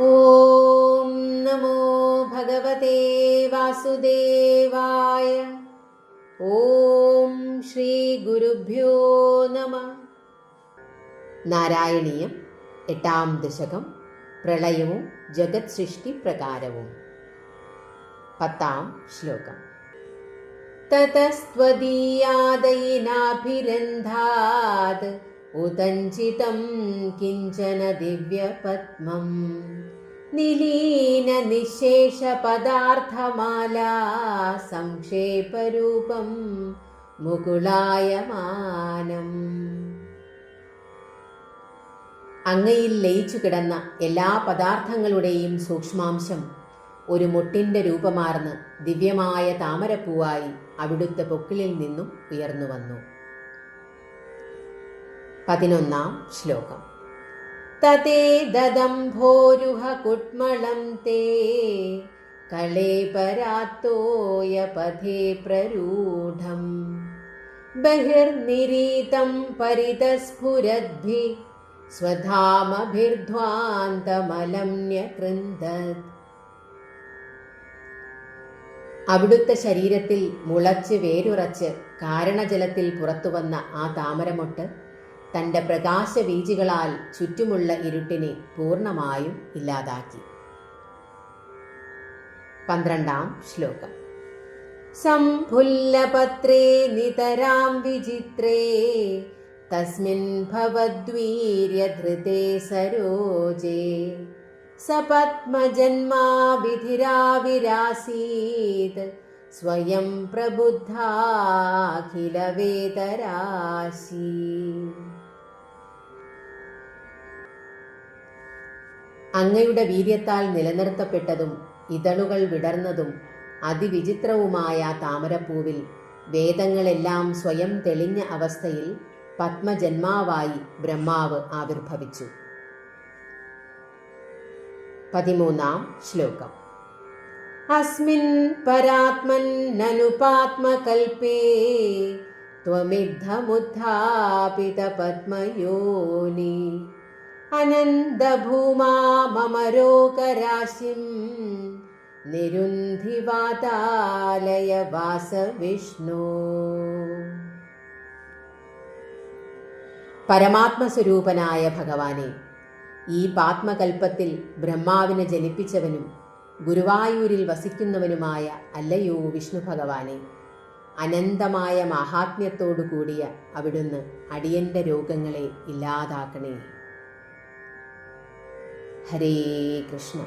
ॐ नमो भगवते वासुदेवाय ॐ ശ്രീഗുരുഭ്യോ നമ നാരായണീയം എട്ടാം ദശകം പ്രളയവും ജഗത് സൃഷ്ടി പ്രകാരവും പത്താം ശ്ലോകം തതസ്ത്വദീയാദയിനാഭിരന്ധാത് ഉദഞ്ചിതം കിഞ്ചന ദിവ്യപത്മം നിലീന നിശേഷ പദാർത്ഥമാലാ സംക്ഷേപരൂപം മുകുളായമാനം അങ്ങയിൽ ലയിച്ചു കിടന്ന എല്ലാ പദാർത്ഥങ്ങളുടെയും സൂക്ഷ്മാംശം ഒരു മുട്ടിന്റെ രൂപമാർന്ന് ദിവ്യമായ താമരപ്പൂവായി അവിടുത്തെ പൊക്കിളിൽ നിന്നും ഉയർന്നു വന്നു. പതിനൊന്നാം ശ്ലോകം. തതേ ദദംഭോരുഹ കുട്മളം തേ കളേപരാത്തോയ പഥേ പ്രരൂഢം. ബഹിർനിരീതം പരിതസ്ഫുരദ്ഭി സ്വധാമഭിർധ്വാന്തമലം ന്യകൃന്ദത്. അവിടുത്തെ ശരീരത്തിൽ മുളച്ച് വേരുറച്ച് കാരണജലത്തിൽ പുറത്തുവന്ന ആ താമരമൊട്ട് തന്റെ പ്രകാശവീചികളാൽ ചുറ്റുമുള്ള ഇരുട്ടിനെ പൂർണമായും ഇല്ലാതാക്കി. പന്ത്രണ്ടാം ശ്ലോകം. സംഭുല്ലപത്രേ നിതരാം വിചിത്രേ തസ്മിൻ ഭവദ്വീര്യധൃതേ സരോജേ സപത്മജന്മാ വിധിരാവിരാസീത് സ്വയം പ്രബുദ്ധാഖിലവേദരാശി അങ്ങയുടെ വീര്യത്താൽ നിലനിർത്തപ്പെട്ടതും ഇതളുകൾ വിടർന്നതും അതിവിചിത്രവുമായ താമരപ്പൂവിൽ വേദങ്ങളെല്ലാം സ്വയം തെളിഞ്ഞ അവസ്ഥയിൽ പത്മജന്മാവായി ബ്രഹ്മാവ് ആവിർഭവിച്ചു. പതിമൂന്നാം ശ്ലോകം. അസ്മിൻ പരാത്മന്നനുപാത്മകൽപ്പേ ത്വമിദ്ധമുദ്ധാപിത പത്മയോനി അനന്തഭൂമാ മമരോഗരാശിം നിരുന്ധിവാതാലയ വാസവിഷ്ണു. പരമാത്മസ്വരൂപനായ ഭഗവാനെ ഈ പാത്മകൽപ്പത്തിൽ ബ്രഹ്മാവിനെ ജനിപ്പിച്ചവനും ഗുരുവായൂരിൽ വസിക്കുന്നവനുമായ അല്ലയോ വിഷ്ണു ഭഗവാനെ അനന്തമായ മാഹാത്മ്യത്തോടു കൂടിയ അവിടുന്ന് അടിയന്റെ രോഗങ്ങളെ ഇല്ലാതാക്കണേ. ഹരേ കൃഷ്ണ.